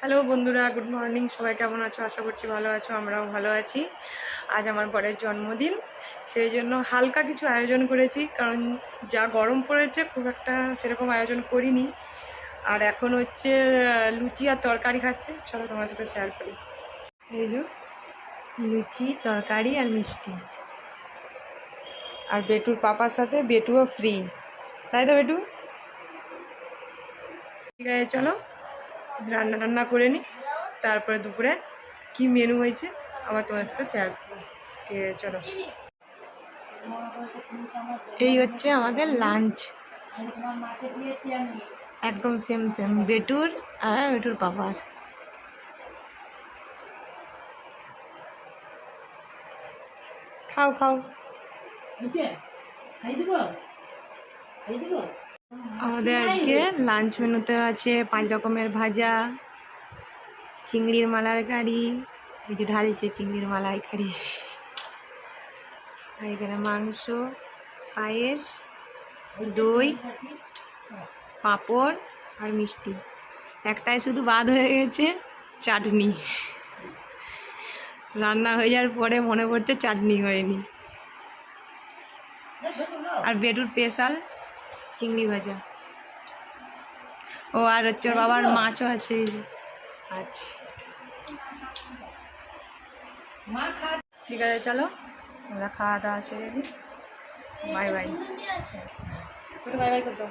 Hello বন্ধুরা, good morning. সবাই কেমন আছো? আশা করছি ভালো আছো, আমরাও ভালো আছি। আজ আমার বরের জন্মদিন, সেই জন্য হালকা কিছু আয়োজন করেছি, কারণ যা গরম পড়েছে, খুব একটা সেরকম আয়োজন করিনি। আর এখন হচ্ছে লুচি আর তরকারি খাচ্ছে। চলো তোমার সাথে শেয়ার করি। এই যে, লুচি, তরকারি আর মিষ্টি। আর বেটুর পাপার সাথে, বেটুও ফ্রি তাই তো বেটু? ঠিক আছে, চলো। রান্না টান্না করে নিই। তারপরে দুপুরে কি মেনু হয়েছে আমার তোমার সাথে শেয়ার চলো। এই হচ্ছে আমাদের লাঞ্চ একদম সেম সেম বেটুর আর বেটুর পাপার খাও খাও। আমাদের আজকে লাঞ্চ মেনুতে আছে পাঁচ রকমের ভাজা, চিংড়ির মালার মালাইকারি, এই যে ঢালছে চিংড়ির মালার মালাইকারি। আর এখানে মাংস, পায়েস, দই, পাঁপড় আর মিষ্টি। একটাই শুধু বাদ হয়ে গেছে চাটনি। রান্না হয়ে যাওয়ার পরে মনে পড়ছে চাটনি হয়নি। আর বেডুর স্পেশাল চিংড়ি ভাজা। ও আর হচ্ছে ওর বাবার মাছও আছে এই আচ্ছা। ঠিক আছে চলো। আমরা খাওয়া দাওয়া সেরে নিই বাই বাই। বাই বাই করতো